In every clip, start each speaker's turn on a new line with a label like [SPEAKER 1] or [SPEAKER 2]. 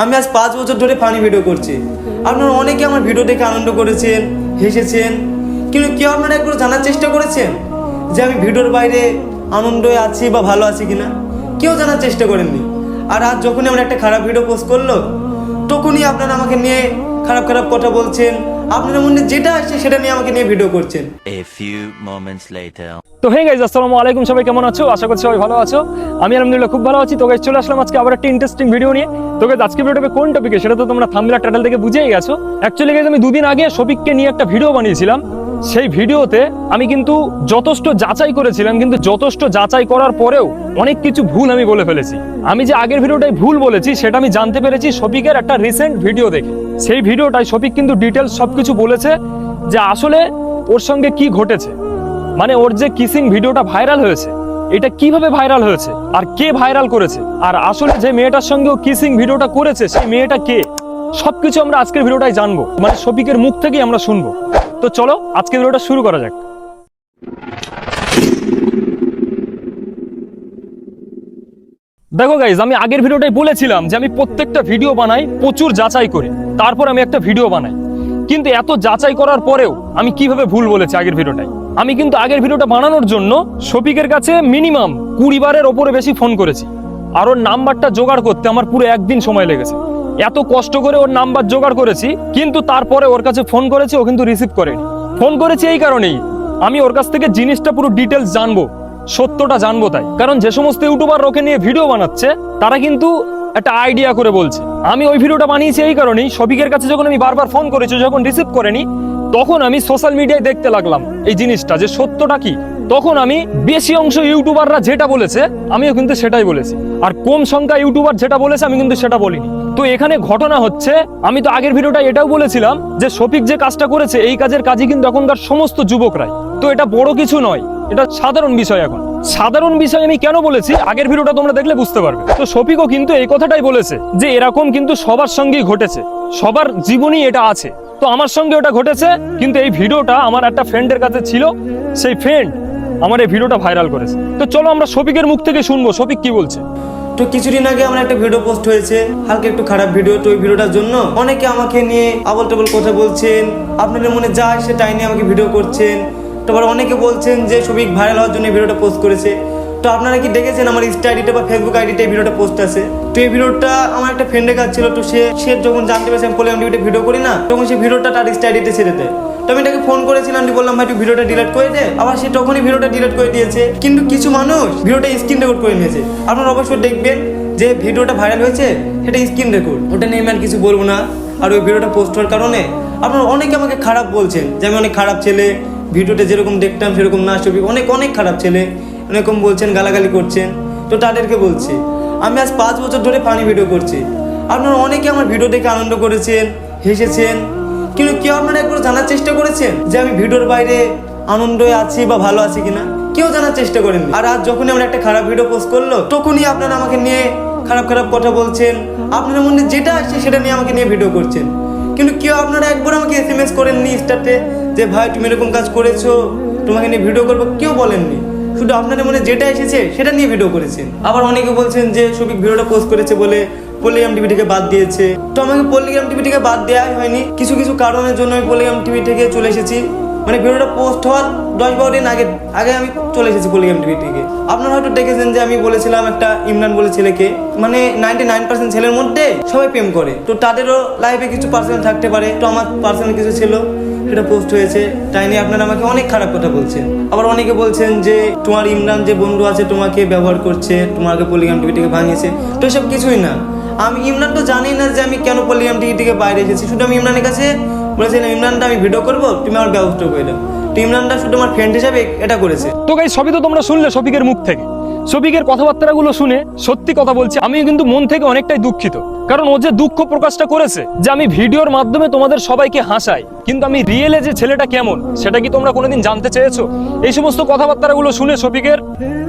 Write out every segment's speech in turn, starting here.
[SPEAKER 1] আমি আজ পাঁচ বছর ধরে ফানি ভিডিও করছি। আপনারা অনেকে আমার ভিডিও দেখে আনন্দ করেছেন, হেসেছেন। কিন্তু কেউ আপনারা একটু জানার চেষ্টা করেছেন যে আমি ভিডিওর বাইরে আনন্দে আছি বা ভালো আছি কিনা? কেউ জানার চেষ্টা করেননি। আর আজ যখনই আমরা একটা খারাপ ভিডিও পোস্ট করল, তখনই আপনারা আমাকে নিয়ে খারাপ খারাপ কথা বলছেন আপনাদের মনে যেটা আসছে সেটা নিয়ে আমাকে নিয়ে ভিডিও করছেন।
[SPEAKER 2] A few moments later.
[SPEAKER 3] তো হে গাইজ আসসালামু আলাইকুম সবাই কেমন আছো? আশা করছি সবাই ভালো আছো। আমি আলহামদুলিল্লাহ খুব ভালো আছি। তো গাইজ চলে আসলাম আজকে আবার একটা ইন্টারেস্টিং ভিডিও নিয়ে। তো গাইজ আজকে ভিডিওটা কোন টপিকে সেটা তো তোমরা থাম্বনেল টাইটেল থেকে বুঝেই গেছো। অ্যাকচুয়ালি গাইজ আমি দুদিন আগে শফিককে নিয়ে একটা ভিডিও বানিয়েছিলাম। সেই ভিডিওতে আমি কিন্তু যথেষ্ট যাচাই করেছিলাম কিন্তু যথেষ্ট যাচাই করার পরেও অনেক কিছু ভুল আমি বলে ফেলেছি। আমি যে আগের ভিডিওটাই ভুল বলেছি সেটা আমি জানতে পেরেছি শফিকের একটা রিসেন্ট ভিডিও দেখে। সেই ভিডিওটাই শফিক কিন্তু ডিটেলস সবকিছু বলেছে যে আসলে ওর সঙ্গে কি ঘটেছে। মানে ওর যে কিসিং ভিডিওটা ভাইরাল হয়েছে, এটা কীভাবে ভাইরাল হয়েছে, আর কে ভাইরাল করেছে, আর আসলে যে মেয়েটার সঙ্গে ও কিসিং ভিডিওটা করেছে সেই মেয়েটা কে, সবকিছু আমরা আজকের ভিডিওটাই জানব। মানে শফিকের মুখ থেকেই আমরা শুনব। তো চলো, আজকের ভিডিওটা শুরু করা যাক। দেখো গাইজ আমি আগের ভিডিওটাই বলেছিলাম যে আমি প্রত্যেকটা ভিডিও বানাই প্রচুর যাচাই করে। তারপর আমি একটা ভিডিও বানাই। কিন্তু এত যাচাই করার পরেও আমি কীভাবে ভুল বলেছি আগের ভিডিওটাই আমি কিন্তু আগের ভিডিওটা বানানোর জন্য শফিকের কাছে মিনিমাম কুড়ি বারের ওপরে বেশি ফোন করেছি। আর ওর নাম্বারটা জোগাড় করতে আমার পুরো একদিন সময় লেগেছে। এত কষ্ট করে ওর নাম্বার জোগাড় করেছি, কিন্তু তারপরে ওর কাছে ফোন করেছি, ও কিন্তু রিসিভ করেনি। ফোন করেছি এই কারণেই। আমি ওর কাছ থেকে জিনিসটা পুরো ডিটেলস জানব, সত্যটা জানব তাই। কারণ যে সমস্ত ইউটিউবার ওকে নিয়ে ভিডিও বানাচ্ছে, তারা কিন্তু একটা আইডিয়া করে বলছে। আমি ওই ভিডিওটা বানিয়েছি এই কারণেই। শফিকের কাছে যখন আমি বারবার ফোন করেছি, যখন রিসিভ করেনি, তখন আমি সোশ্যাল মিডিয়ায় দেখতে লাগলাম এই জিনিসটা যে সত্যটা কি। তখন আমি বেশি অংশ ইউটিউবাররা যেটা বলেছে, আমিও কিন্তু সেটাই বলেছি। আর কম সংখ্যা ইউটিউবার যেটা বলেছে, আমি কিন্তু সেটা বলিনি। তো এখানে ঘটনা হচ্ছে, আমি তো আগের ভিডিওটা এটাও বলেছিলাম যে শফিক যে কাজটা করেছে, এই কাজের কাজই কিন্তু এখনকার সমস্ত যুবকরাই। তো এটা বড় কিছু নয়। এটা সাধারণ বিষয় এখন। সাধারণ বিষয় আমি কেন বলেছি? আগের ভিডিওটা তোমরা দেখলে বুঝতে পারবে। তো শফিকও কিন্তু এই কথাটাই বলেছে যে এরকম কিন্তু সবার সঙ্গেই ঘটেছে। সবার জীবনই এটা আছে। তো আমার সঙ্গে ওটা ঘটেছে, কিন্তু এই ভিডিওটা আমার একটা ফ্রেন্ডের কাছে ছিল। সেই ফ্রেন্ড আমার এই ভিডিওটা ভাইরাল করেছে। তো চলো আমরা শফিকের মুখ থেকে শুনব। শফিক কি বলছে?
[SPEAKER 1] তো কিছুদিন আগে আমার একটা ভিডিও পোস্ট হয়েছে। হালকা একটু খারাপ ভিডিও তো ওই ভিডিওটার জন্য অনেকে আমাকে নিয়ে আবল টাবল কথা বলছেন। আপনাদের মনে যা আসে তাই নিয়ে আমাকে ভিডিও করছেন। তারপর অনেকে বলছেন যে সবিক ভাইরাল হওয়ার জন্য ভিডিওটা পোস্ট করেছে। তো আপনারা কি দেখেছেন আমার ইনস্টা আইডিতে বা ফেসবুক আইডিতে এই ভিডিওটা পোস্ট আছে? তো এই ভিডিওটা আমার একটা ফ্রেন্ডের কাছে ছিল, তো সে সে যখন জানতে পেরেছে, আমি পলিগ্রাম টিভিতে ভিডিও করি না। তখন সে ভিডিওটা তার ইনস্টা আইডিতে ছেড়ে দেয়। তো আমি তাকে ফোন করেছিলাম দিয়ে বললাম, ভাই, তুই ভিডিওটা ডিলিট করে দে। আবার সে তখনই ভিডিওটা ডিলিট করে দিয়েছে। কিন্তু কিছু মানুষ ভিডিওটা স্ক্রিন রেকর্ড করে নিয়েছে। আপনারা অবশ্যই দেখবেন যে ভিডিওটা ভাইরাল হয়েছে, সেটা স্ক্রিন রেকর্ড ওটা নিয়ে আমি আর কিছু বলব না। আর ওই ভিডিওটা পোস্ট হওয়ার কারণে আপনারা অনেকে আমাকে খারাপ বলছেন যে আমি অনেক খারাপ ছেলে ভিডিওতে যেরকম দেখতাম, সেরকম না ছবি অনেক অনেক খারাপ ছেলে এরকম বলছেন, গালাগালি করছেন। তো তাদেরকে বলছি, আমি আজ পাঁচ বছর ধরে ফানি ভিডিও করছি। আপনারা অনেকে আমার ভিডিও দেখে আনন্দ করেছেন, হেসেছেন। কিন্তু কেউ আপনারা একবার জানার চেষ্টা করেছেন যে আমি ভিডিওর বাইরে আনন্দে আছি বা ভালো আছি কিনা? কেউ জানার চেষ্টা করেন আর আজ যখনই আমার একটা খারাপ ভিডিও পোস্ট করল, তখনই আপনারা আমাকে নিয়ে খারাপ খারাপ কথা বলছেন। আপনার মনে যেটা আসছে, সেটা নিয়ে আমাকে নিয়ে ভিডিও করছেন। কিন্তু কেউ আপনারা একবার আমাকে এস এম এস করেননি স্টার্টে যে ভাই, তুমি এরকম কাজ করেছ, তোমাকে নিয়ে ভিডিও করব, কেউ বলেননি। শুধু আপনাদের মনে যেটা এসেছে, সেটা নিয়ে ভিডিও করেছেন আবার অনেকে বলছেন যে সবিক ভিডিওটা পোস্ট করেছে বলে পলিগ্রাম টিভি থেকে বাদ দিয়েছে। তো আমাকে পলিগ্রাম টিভি থেকে বাদ দেওয়াই হয়নি। কিছু কিছু কারণের জন্য আমি পলিগ্রাম টিভি থেকে চলে এসেছি। মানে ভিডিওটা পোস্ট হওয়ার দশ বারো দিন আগে আগে আমি চলে এসেছি পলিগ্রাম টিভি থেকে। আপনারা হয়তো দেখেছেন যে, আমি বলেছিলাম একটা ইমরান বলে ছেলেকে মানে নাইনটি নাইন পার্সেন্ট ছেলের মধ্যে সবাই প্রেম করে। তো তাদেরও লাইফে কিছু পার্সেন্ট থাকতে পারে, তো আমার পার্সেন্ট কিছু ছিল। সেটা পোস্ট হয়েছে, তাই নিয়ে আপনারা আমাকে অনেক খারাপ কথা বলছেন। আবার অনেকে বলছেন যে, তোমার ইমরান যে বন্ধু আছে তোমাকে ব্যবহার করছে, তোমাকে পলিগ্রাম টিভি থেকে ভাঙিয়েছে। তো এসব কিছুই না। আমি ইমরান তো জানি না যে আমি কেন পলিগ্রাম টিভি থেকে বাইরে এসেছি। শুধু আমি ইমরানের কাছে বলেছিলাম, ইমরানটা আমি ভিডিও করব, তুমি আমার ব্যবস্থা করে দাও তো ইমরানটা শুধু আমার ফ্রেন্ড হিসাবে এটা করেছে।
[SPEAKER 3] তো গাই সবই তো তোমরা শুনলে শফিকের মুখ থেকে। শফিকের কথাবার্তাগুলো শুনে সত্যি কথা বলছি আমি কিন্তু মন থেকে অনেকটাই দুঃখিত। কারণ ও যে দুঃখ প্রকাশটা করেছে, যে আমি ভিডিওর মাধ্যমে তোমাদের সবাইকে হাসাই, কিন্তু আমি রিয়েলে যে ছেলেটা কেমন, সেটা কি তোমরা কোনোদিন জানতে চেয়েছো? এই সমস্ত কথাবার্তাগুলো শুনে শফিকের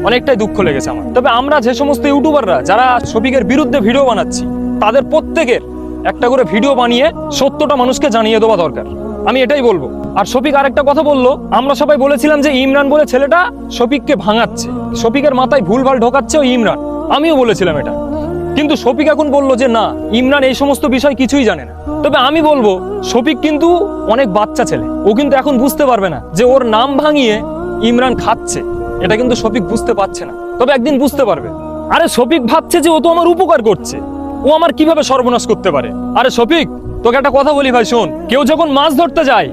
[SPEAKER 3] অনেকটাই দুঃখ লেগেছে আমার। তবে আমরা যে সমস্ত ইউটিউবাররা, যারা শফিকের বিরুদ্ধে ভিডিও বানাচ্ছি, তাদের প্রত্যেকের একটা করে ভিডিও বানিয়ে সত্যটা মানুষকে জানিয়ে দেওয়া দরকার। আমি এটাই বলব। আর শফিক আরেকটা কথা বলল, আমরা সবাই বলেছিলাম যে ইমরান বলে ছেলেটা শফিককে ভাঙাচ্ছে। শফিকের মাথায় ভুলভাল ঢোকাচ্ছে ও ইমরান। আমিও বলেছিলাম এটা। কিন্তু শফিক এখন বলল যে না, ইমরান এই সমস্ত বিষয় কিছুই জানে না। তবে আমি বলব, শফিক কিন্তু অনেক বাচ্চা ছেলে। ও কিন্তু এখন বুঝতে পারবে না যে ওর নাম ভাঙিয়ে ইমরান খাচ্ছে। এটা কিন্তু শফিক বুঝতে পারছে না। তবে একদিন বুঝতে পারবে। আরে শফিক ভাবছে যে ও তো আমার উপকার করছে। ও আমার কীভাবে সর্বনাশ করতে পারে? আরে শফিক তোকে একটা কথা বলি ভাই, শোন। কেউ যখন মাছ ধরতে যায়,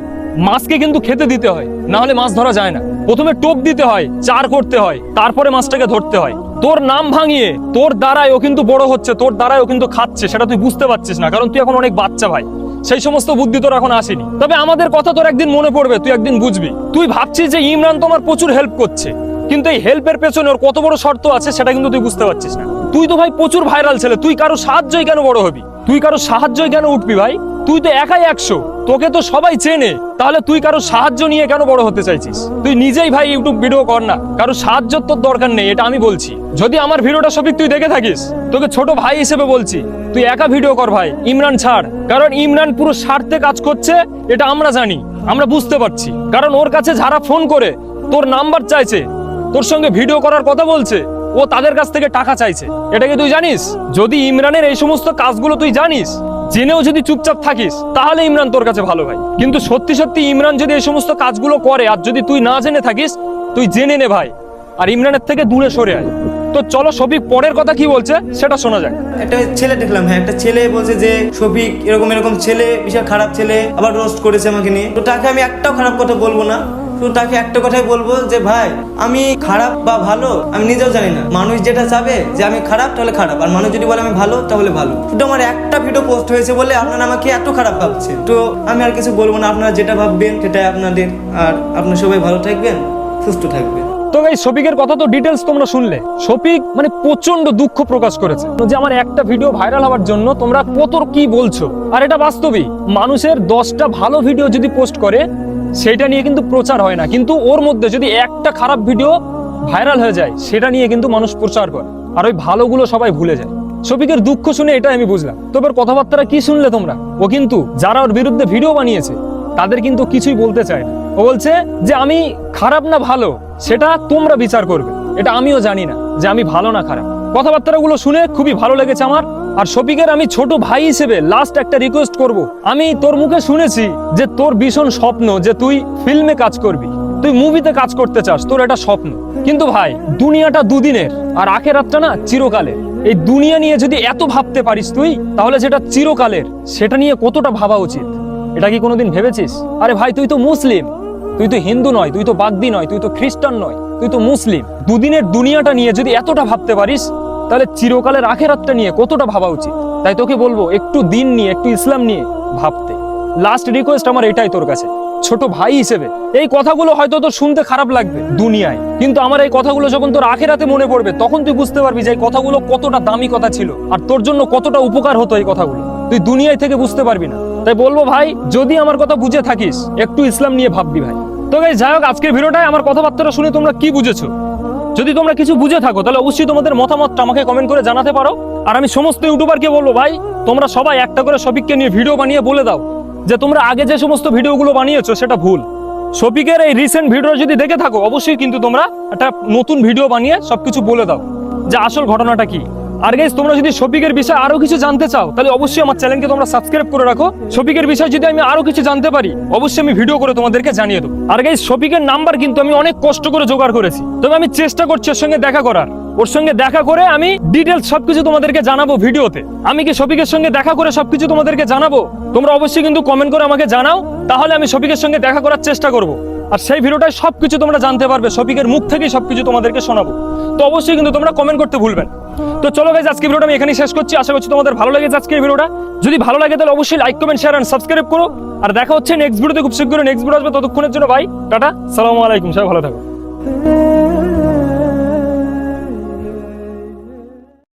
[SPEAKER 3] মাছকে কিন্তু খেতে দিতে হয় না হলে মাছ ধরা যায় না। প্রথমে টোপ দিতে হয়, চার করতে হয়, তারপরে মাছটাকে ধরতে হয়। তোর নাম ভাঙিয়ে, তোর দ্বারাই ও কিন্তু বড় হচ্ছে, তোর দ্বারাই ও কিন্তু খাচ্ছে, সেটা তুই বুঝতে পারছিস না, কারণ তুই এখন অনেক বাচ্চা ভাই। সেই সমস্ত বুদ্ধি তোর এখন আসেনি। তবে আমাদের কথা তোর একদিন মনে পড়বে, তুই একদিন বুঝবি। তুই ভাবছিস যে ইমরান তোমার প্রচুর হেল্প করছে, কিন্তু এই হেল্পের পেছনে ওর কত বড় শর্ত আছে, সেটা কিন্তু তুই বুঝতে পারছিস না। তুই তো ভাই প্রচুর ভাইরাল ছেলে, তুই কারও সাহায্যই কেন বড় হবি? তুই কারও সাহায্যই কেন উঠবি ভাই? তুই তো একাই একশো। তোকে তো সবাই চেনে। তাহলে তুই কারও সাহায্য নিয়ে কেন বড় হতে চাইছিস? তুই নিজেই ভাই ইউটিউব ভিডিও কর না। কারও সাহায্য তোর দরকার নেই, এটা আমি বলছি। যদি আমার ভিডিওটা সবিক তুই দেখে থাকিস, তোকে ছোট ভাই হিসেবে বলছি। তুই একা ভিডিও কর ভাই, ইমরান ছাড়। কারণ ইমরান পুরো স্বার্থে কাজ করছে, এটা আমরা জানি, আমরা বুঝতে পারছি। কারণ ওর কাছে যারা ফোন করে, তোর নাম্বার চাইছে, তোর সঙ্গে ভিডিও করার কথা বলছে ও তাদের কাছ থেকে টাকা চাইছে। এটা কি তুই জানিস? যদি ইমরানের এই সমস্ত কাজগুলো তুই জানিস, জেনেও যদি চুপচাপ থাকিস, তাহলে ইমরান তোর কাছে ভালো ভাই। কিন্তু সত্যি সত্যি ইমরান যদি এই সমস্ত কাজগুলো করে আর যদি তুই না জেনে থাকিস, তুই জেনে নে ভাই। আর ইমরানের থেকে দূরে সরে আয়। তো চলো শফিক, পরের কথা কি বলছে, সেটা শোনা যাক।
[SPEAKER 1] একটা ছেলে দেখলাম হ্যাঁ একটা ছেলে বলছে যে, শফিক, এরকম এরকম ছেলে, বিশাল খারাপ ছেলে, আবার রোস্ট করেছে আমাকে নিয়ে। তো তাকে আমি একটাও খারাপ কথা বলব না। তো তাকে একটা কথাই বলব যে, ভাই, আমি খারাপ বা ভালো, আমি নিজেও জানি না। মানুষ যেটা চাবে যে, আমি খারাপ তাহলে খারাপ। আর মানুষ যদি বলে আমি ভালো তাহলে ভালো। শুধু আমার একটা ভিডিও পোস্ট হয়েছে বলে আপনারা আমাকে এত খারাপ ভাবছে তো আমি আর কিছু বলব না, আপনারা যেটা ভাববেন সেটাই আপনাদের। আর আপনারা সবাই ভালো থাকবেন, সুস্থ থাকবেন।
[SPEAKER 3] তো এই শফিকের কথা তো ডিটেলস তোমরা শুনলে। শফিক মানে প্রচণ্ড দুঃখ প্রকাশ করেছে। যে, আমার একটা ভিডিও ভাইরাল হওয়ার জন্য তোমরা কত কি বলছো? আর এটা বাস্তবই। মানুষের দশটা ভালো ভিডিও যদি পোস্ট করে সেটা নিয়ে কিন্তু প্রচার হয় না। কিন্তু ওর মধ্যে যদি একটা খারাপ ভিডিও ভাইরাল হয়ে যায়, সেটা নিয়ে কিন্তু মানুষ প্রচার করে। আর ওই ভালোগুলো সবাই ভুলে যায়। শফিকের দুঃখ শুনে এটা আমি বুঝলাম। তবে ওর কথাবার্তা কি শুনলে তোমরা? ও কিন্তু যারা ওর বিরুদ্ধে ভিডিও বানিয়েছে, তাদের কিন্তু কিছুই বলতে চায় না। ও বলছে যে, আমি খারাপ না ভালো, সেটা তোমরা বিচার করবে। এটা আমিও জানি না যে আমি ভালো না খারাপ। কথাবার্তাগুলো শুনে খুবই ভালো লেগেছে আমার। আর শফিকের আমি ছোট ভাই হিসেবে লাস্ট একটা রিকোয়েস্ট করব। আমি তোর মুখে শুনেছি যে তোর ভীষণ স্বপ্ন যে তুই ফিল্মে কাজ করবি। তুই মুভিতে কাজ করতে চাস, তোর এটা স্বপ্ন। কিন্তু ভাই, দুনিয়াটা দুদিনের, আর আখেরাতটা না চিরকালের। এই দুনিয়া নিয়ে যদি এত ভাবতে পারিস তুই, তাহলে যেটা চিরকালের। সেটা নিয়ে কতটা ভাবা উচিত? এটা কি কোনোদিন ভেবেছিস? আরে ভাই, তুই তো মুসলিম। তুই তো হিন্দু নয়, তুই তো বাগদি নয়, তুই তো খ্রিস্টান নয়, তুই তো মুসলিম। দুদিনের দুনিয়াটা নিয়ে যদি এতটা ভাবতে পারিস তাহলে চিরকালের আখেরাতটা নিয়ে কতটা ভাবা উচিত? তাই তোকে বলব, একটু দিন নিয়ে, একটু ইসলাম নিয়ে ভাবতে। লাস্ট রিকোয়েস্ট আমার এটাই তোর কাছে। ছোট ভাই হিসেবে। এই কথাগুলো হয়তো তোর শুনতে খারাপ লাগবে দুনিয়ায়। কিন্তু আমার এই কথাগুলো যখন তোর আখেরাতে মনে পড়বে, তখন তুই বুঝতে পারবি যে এই কথাগুলো কতটা দামি কথা ছিল আর তোর জন্য কতটা উপকার হতো এই কথাগুলো। তুই দুনিয়ায় থেকে বুঝতে পারবি না। তাই বলব ভাই, যদি আমার কথা বুঝে থাকিস, একটু ইসলাম নিয়ে ভাববি ভাই। তো গাইস যাই হোক, আজকের ভিডিওটায় আমার কথাবার্তা শুনে তোমরা কি বুঝেছ? যদি তোমরা কিছু বুঝে থাকো, তাহলে অবশ্যই তোমাদের মতামতটা আমাকে কমেন্ট করে জানাতে পারো। আর আমি সমস্ত ইউটিউবারকে বলব, ভাই, তোমরা সবাই একটা করে সবিককে নিয়ে ভিডিও বানিয়ে বলে দাও যে তোমরা আগে যে সমস্ত ভিডিওগুলো বানিয়েছো, সেটা ভুল। শফিকের এই রিসেন্ট ভিডিও যদি দেখে থাকো, অবশ্যই কিন্তু তোমরা একটা নতুন ভিডিও বানিয়ে সবকিছু বলে দাও যে আসল ঘটনাটা কি। আর গাইস তোমরা যদি শফিকের বিষয়ে আরও কিছু জানতে চাও, তাহলে অবশ্যই আমার চ্যানেলকে তোমরা সাবস্ক্রাইব করে রাখো। শফিকের বিষয়ে যদি আমি আরও কিছু জানতে পারি, অবশ্যই আমি ভিডিও করে তোমাদেরকে জানিয়ে দেবো। আর গাইস শফিকের নাম্বার কিন্তু আমি অনেক কষ্ট করে জোগাড় করেছি। তবে আমি চেষ্টা করছি ওর সঙ্গে দেখা করার। ওর সঙ্গে দেখা করে আমি ডিটেলস সবকিছু তোমাদেরকে জানাব ভিডিওতে। আমি কি শফিকের সঙ্গে দেখা করে সবকিছু তোমাদেরকে জানাব? তোমরা অবশ্যই কিন্তু কমেন্ট করে আমাকে জানাও, তাহলে আমি শফিকের সঙ্গে দেখা করার চেষ্টা করব। আর সেই ভিডিওটায় সবকিছু তোমরা জানতে পারবে শফিকের মুখ থেকেই সবকিছু তোমাদেরকে শোনাবো। তো অবশ্যই কিন্তু তোমরা কমেন্ট করতে ভুলবেন। তো চলো গাইজ আজকে ভিডিওটা আমি এখানেই শেষ করছি। আশা করছি তোমাদের ভালো লেগেছে আজকের ভিডিওটা। যদি ভালো লাগে তাহলে অবশ্যই like comment share and subscribe করো। আর দেখা হচ্ছে নেক্সট ভিডিওতে খুব শীঘ্রই নেক্সট ভিডিও আসবে। ততক্ষণের জন্য ভাই টাটা, সালামু আলাইকুম, সবাই ভালো থাকো।